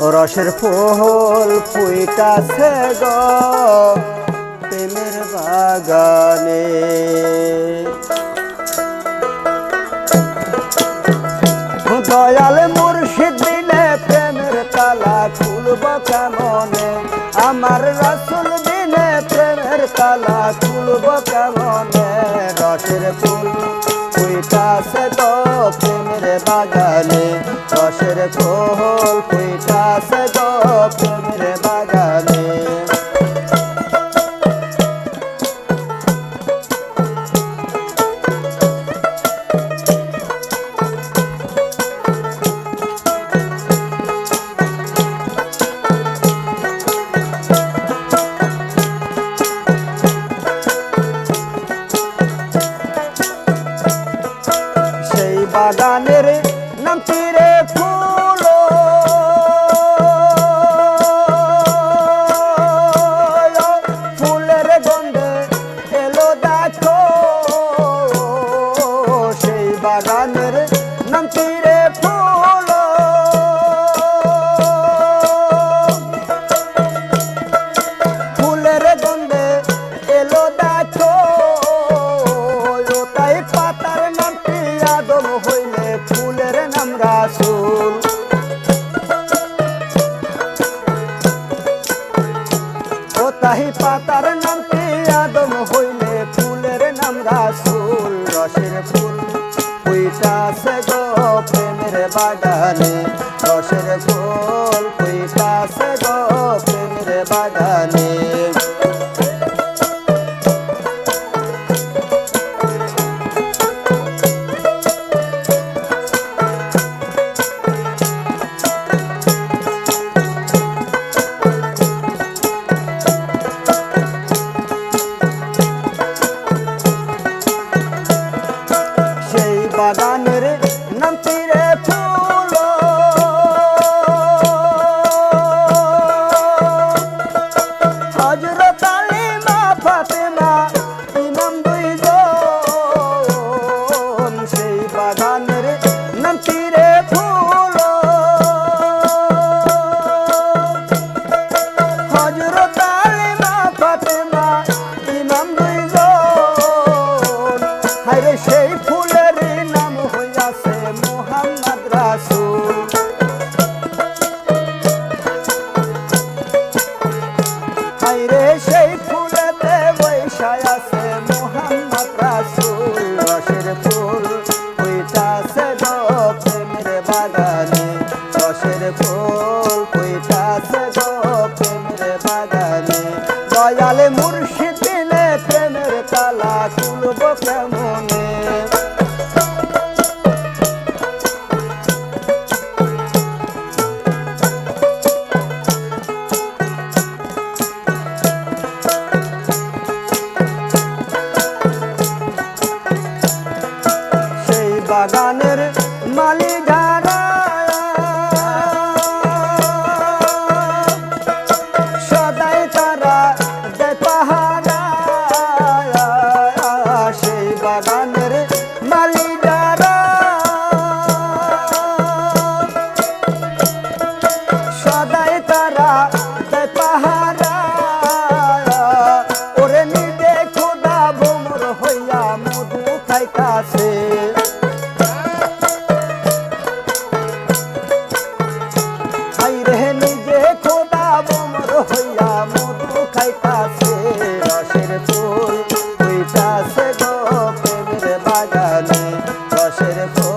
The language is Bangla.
রসের ফুল পুইতাছে গ প্রেমের বাগানে। দয়াল মুর্শিদ দিলে প্রেমের তালা খুলব কেমনে? আমার রসুল দিলে প্রেমের তালা খুলব কেমনে? রসের ফুল বাগানে রসের কোহল কুইটাছে গো প্রেমের বাগানে। পাদানের নামটি শাহি পাতার নাম আদম হইলে ফুলের নাম রাসুল, রসের ফুল। ওইটা সে গো প্রেমের বাগানে, রসের ফুল। শান্তিরে ভূ দয়াল মুর্শিদ দিলে প্রেমের তালা খুলব কেমনে বাগানে said it.